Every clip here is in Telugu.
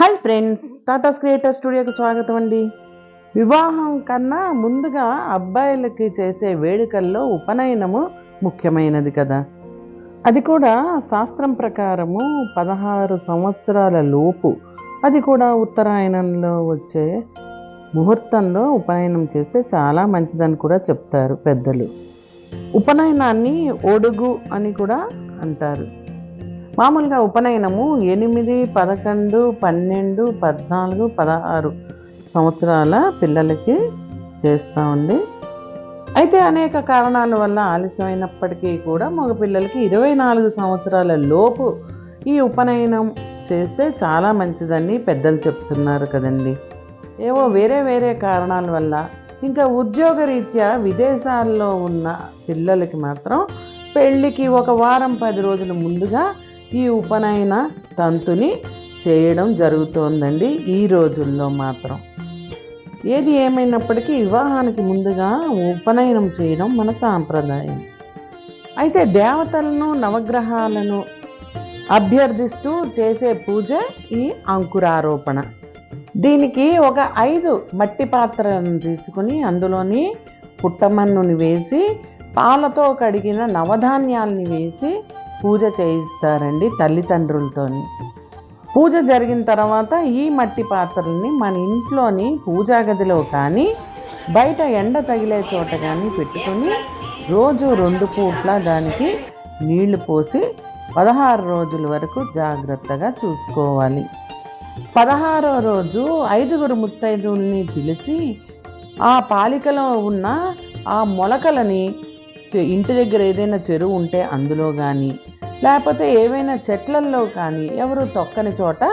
హాయ్ ఫ్రెండ్స్ టాటా క్రియేటర్ స్టూడియోకి స్వాగతం అండి. వివాహం కన్నా ముందుగా అబ్బాయిలకి చేసే వేడుకల్లో ఉపనయనము ముఖ్యమైనది కదా. అది కూడా శాస్త్రం ప్రకారము పదహారు సంవత్సరాల లోపు. అది కూడా ఉత్తరాయణంలో వచ్చే ముహూర్తంలో ఉపనయనం చేస్తే చాలా మంచిదని కూడా చెప్తారు పెద్దలు. ఉపనయనాన్ని ఒడుగు అని కూడా అంటారు. మామూలుగా ఉపనయనము ఎనిమిది పదకొండు పన్నెండు పద్నాలుగు పదహారు సంవత్సరాల పిల్లలకి చేస్తామండి అయితే అనేక కారణాల వల్ల ఆలస్యమైనప్పటికీ కూడా మగ పిల్లలకి ఇరవై నాలుగు సంవత్సరాల లోపు ఈ ఉపనయనం చేస్తే చాలా మంచిదని పెద్దలు చెప్తున్నారు కదండి. ఏవో వేరే వేరే కారణాల వల్ల ఇంకా ఉద్యోగరీత్యా విదేశాల్లో ఉన్న పిల్లలకి మాత్రం పెళ్ళికి ఒక వారం పది రోజుల ముందుగా ఈ ఉపనయన తంతుని చేయడం జరుగుతోందండి ఈ రోజుల్లో మాత్రం. ఏది ఏమైనప్పటికీ వివాహానికి ముందుగా ఉపనయనం చేయడం మన సాంప్రదాయం. అయితే దేవతలను నవగ్రహాలను అభ్యర్థిస్తూ చేసే పూజ ఈ అంకురారోపణ. దీనికి ఒక ఐదు మట్టి పాత్రలను తీసుకుని అందులోని పుట్టమన్నుని వేసి పాలతో కడిగిన నవధాన్యాల్ని వేసి పూజ చేయిస్తారండి తల్లిదండ్రులతోని. పూజ జరిగిన తర్వాత ఈ మట్టి పాత్రల్ని మన ఇంట్లోని పూజా గదిలో కానీ బయట ఎండ తగిలే చోట కానీ పెట్టుకొని రోజు రెండు పూట్ల దానికి నీళ్ళు పోసి పదహారు రోజుల వరకు జాగ్రత్తగా చూసుకోవాలి. పదహారో రోజు ఐదుగురు ముత్తైదుల్ని పిలిచి ఆ పాలికలో ఉన్న ఆ మొలకలని ఇంటి దగ్గర ఏదైనా చెరువు ఉంటే అందులో కానీ లేకపోతే ఏవైనా చెట్లల్లో కానీ ఎవరు తొక్కని చోట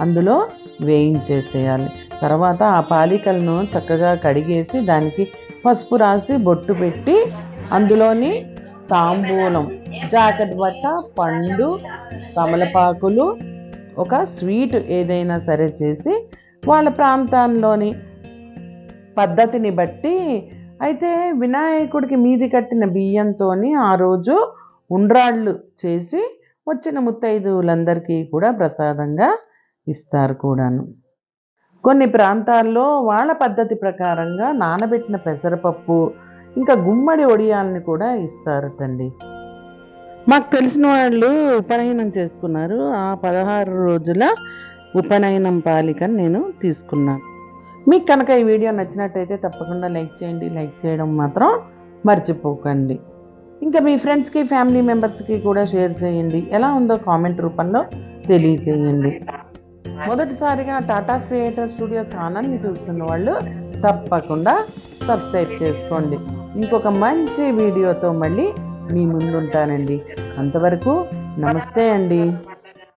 అందులో వేయించేసేయాలి. తర్వాత ఆ పాలికలను చక్కగా కడిగేసి దానికి పసుపు రాసి బొట్టు పెట్టి అందులోని తాంబూలం జాకెట్ బట్ట పండు కమలపాకులు ఒక స్వీట్ ఏదైనా సరే చేసి వాళ్ళ ప్రాంతాల్లోని పద్ధతిని బట్టి అయితే వినాయకుడికి మీది కట్టిన బియ్యంతో ఆ రోజు ఉండ్రాళ్ళు చేసి వచ్చిన ముత్తైదువులందరికీ కూడా ప్రసాదంగా ఇస్తారు కూడాను. కొన్ని ప్రాంతాల్లో వాళ్ళ పద్ధతి ప్రకారంగా నానబెట్టిన పెసరపప్పు ఇంకా గుమ్మడి ఒడియాలని కూడా ఇస్తారటండి. మాకు తెలిసిన వాళ్ళు ఉపనయనం చేసుకున్నారు. ఆ పదహారు రోజుల ఉపనయనం పాలికను నేను తీసుకున్నాను. మీకు కనుక ఈ వీడియో నచ్చినట్టయితే తప్పకుండా లైక్ చేయండి. లైక్ చేయడం మాత్రం మర్చిపోకండి. ఇంకా మీ ఫ్రెండ్స్కి ఫ్యామిలీ మెంబర్స్కి కూడా షేర్ చేయండి. ఎలా ఉందో కామెంట్ రూపంలో తెలియచేయండి. మొదటిసారిగా టాటా క్రియేటర్ స్టూడియో ఛానల్ని చూస్తున్న వాళ్ళు తప్పకుండా సబ్స్క్రైబ్ చేసుకోండి. ఇంకొక మంచి వీడియోతో మళ్ళీ మీ ముందుంటానండి. అంతవరకు నమస్తే అండి.